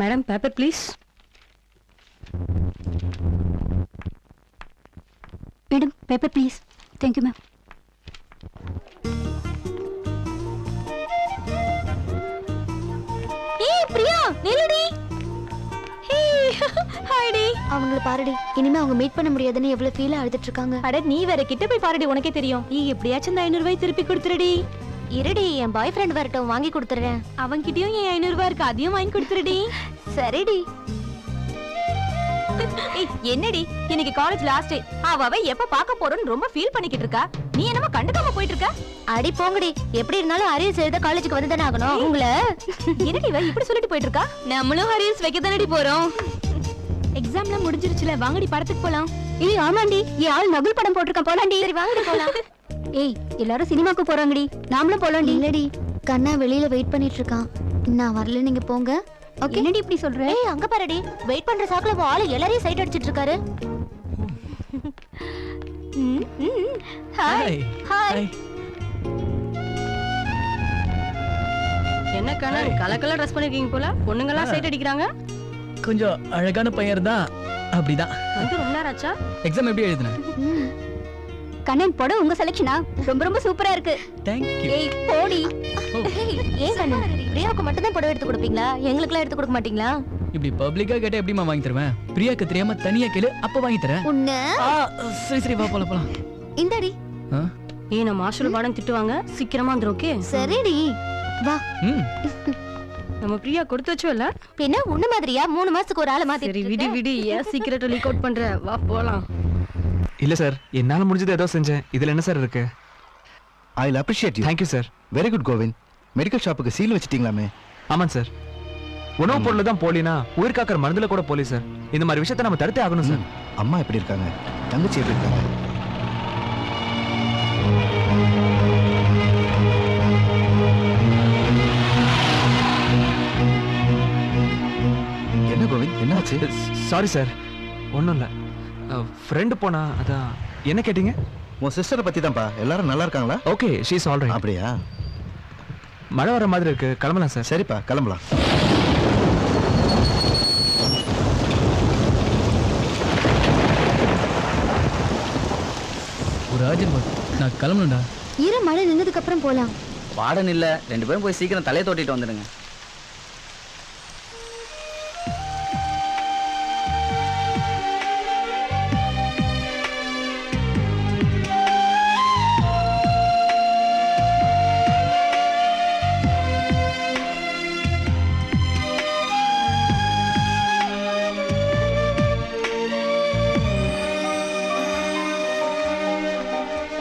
Madam paper please madam paper please thank you ma'am அவங்கள பாருடி. இனிமே அவங்க மீட் பண்ண முடியாதுன்னு எவ்வளவு ஃபீல் அழுதுட்டு இருக்காங்க. அட நீ வேற கிட்ட போய் பாருடி உனக்கே தெரியும். நீ எப்படியாச்சும் இந்த ஐநூறு ரூபாய் திருப்பி கொடுத்துருடி. இருடி என் பாய் ஃப்ரெண்ட் வரட்டும் வாங்கி கொடுத்துறேன். அவன்கிட்டயும் என் ஐநூறு ரூபாய் இருக்கு? அதையும் வாங்கி கொடுத்துருடி. சரிடி. என்னடி? இன்னைக்கு காலேஜ் லாஸ்ட் டே அவ எப்ப பார்க்க போறோம்னு ரொம்ப ஃபீல் பண்ணிக்கிட்டு இருக்கா? நீ என்னமோ கண்டுக்காம போயிட்டு இருக்க அடி போங்கடி. எப்படி இருந்தாலும் அரியர்ஸ் எழுத காலேஜுக்கு வந்து தானே ஆகணும். உங்களை என்னடி இவ? இப்படி சொல்லிட்டு போயிட்டு இருக்கா நம்மளும் ஹரியல்ஸ் வைக்க தானடி போறோம். எக்ஸாம்லாம் முடிஞ்சிருச்சுல. வாங்கடி படத்துக்கு போலாம். ஏய் ஆமாண்டி. என் ஆள் நகுல் படம் போட்டிருக்கான். போலாண்டி. சரி வாங்கடி போலாம். ஏய் எல்லாரும் சினிமாக்கு போறாங்கடி. நாமளும் போலாண்டி இல்லடி கண்ணா வெளியில வெயிட் பண்ணிட்டு இருக்கான் நான் வரல நீங்க போங்க. ஓகே என்னடி இப்படி சொல்ற? ஏய் அங்க பாருடி. வெயிட் பண்ற சாக்குல உன் ஆளு எல்லாரையும் சைட் அடிச்சிட்டு இருக்காரு ஹாய் ஹாய் என்ன கண்ணன் கலக்கலா ட்ரெஸ் பண்ணிருக்கீங்க போல? பொண்ணுங்கலாம் சைட் அடிக்கிறாங்க? கொஞ்சம் அழகான பையன் தான் அப்படிதான். வந்து ரொம்ப நேரம் ஆச்சா? எக்ஸாம் எப்படி எழுதினேன் கண்ணன் படம் உங்க செலக்ஷனா ரொம்ப ரொம்ப சூப்பரா இருக்கு. தேங்க்யூ ஏய் போடி. ஏன் கண்ணா? பிரியாவுக்கு மட்டும் தான் புடவை எடுத்து கொடுப்பீங்களா? எங்களுக்குலாம் எடுத்து கொடுக்க மாட்டீங்களா? இப்படி பப்ளிக்கா கேட்டா எப்படிமா வாங்கி தருவேன்? பிரியாக்கு தெரியாம தனியா கேளு அப்ப வாங்கி தரேன். உன்ன? சரி சரி வா போலாம் போலாம். இந்தாடி. ஏய் நம்ம ஹாஸ்டல் பாடம் திட்டுவாங்க சீக்கிரமா வந்துரும் ஓகே? சரிடி. வா. நம்ம பிரியா கொடுத்து வச்சோம் இல்ல பின்ன உன்ன மாதிரியா? மூணு மாசத்துக்கு ஒரு ஆளை சரி மாத்தி விடு விடு. ஏன் சீக்கிரட்டை லீக் அவுட் பண்ற? வா போலாம். இல்ல சார் என்னால முடிஞ்சது ஏதோ செஞ்சேன். இதுல என்ன சார் இருக்கு? I will appreciate you thank you sir very good Govind medical ஷாப்புக்கு சீல் வச்சிட்டீங்களாமே? ஆமாம் சார் உணவு பொருள் தான் போலினா உயிர் காக்கிற மருந்துல கூட போலி சார் இந்த மாதிரி விஷயத்தை நம்ம தடுத்தே ஆகணும் சார். அம்மா எப்படி இருக்காங்க? தங்கச்சி எப்படி இருக்காங்க? என்ன கோவிந்த் என்னாச்சு? சாரி சார் ஒன்றும் இல்லை. ஃப்ரெண்டு போனா அதான் என்ன கேட்டீங்க? உன் சிஸ்டரை பத்தி தான்ப்பா எல்லாரும் நல்லா இருக்காங்களா? ஓகே ஷீஸ் ஆல்ரைட் அப்படியா? மழை வர மாதிரி இருக்கு. கிளம்பலாம் சார் சரிப்பா கிளம்பலாம். ஒரு ஆஜர்வாத் நான் கிளம்பணும்டா. இரு மழை நின்னதுக்கு அப்புறம் போலாம். பாடன் இல்ல. ரெண்டு பேரும் போய் சீக்கிரம் தலையை தோட்டிட்டு வந்துடுங்க.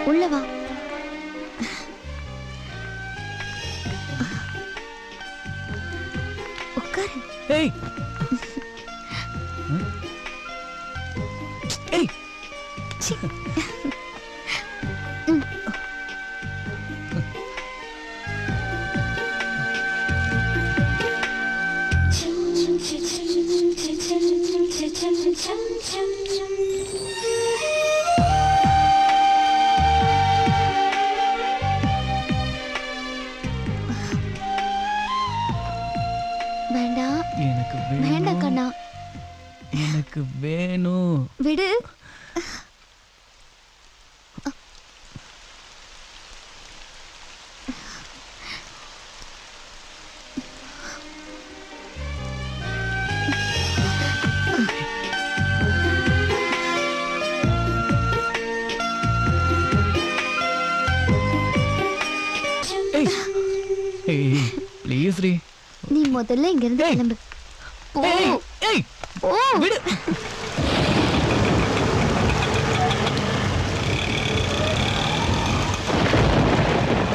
உள்ள வா. உட்காரு. ஏய்? ஏய். வேண்டாம் கண்ணா. எனக்கு வேணும். விடு. ப்ளீஸ் ரீ நீ முதல்ல இங்க இருந்து. கிளம்பு. விடு.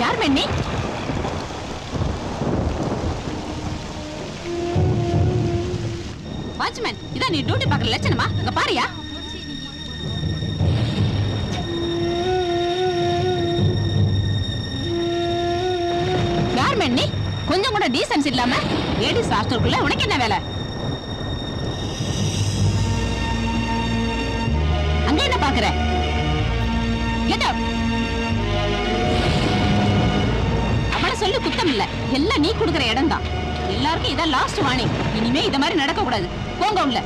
யார் மென்னி வாட்ச்மேன் இதான் நீ டியூட்டி பார்க்குற லட்சணமா? இங்க பாரியா? யார் மென்னி கொஞ்சம் கூட டீசன்ஸ் இல்லாம லேடிஸ் ஹாஸ்டலுக்குள்ள உனக்கு என்ன வேலை? பாக்குற அவளை குத்தம் இல்ல. எல்லாம் நீ கொடுக்குற இடம் தான் எல்லாருக்கும் இதான் லாஸ்ட் வார்னிங் இனிமே இத மாதிரி நடக்க கூடாது போங்க உள்ள.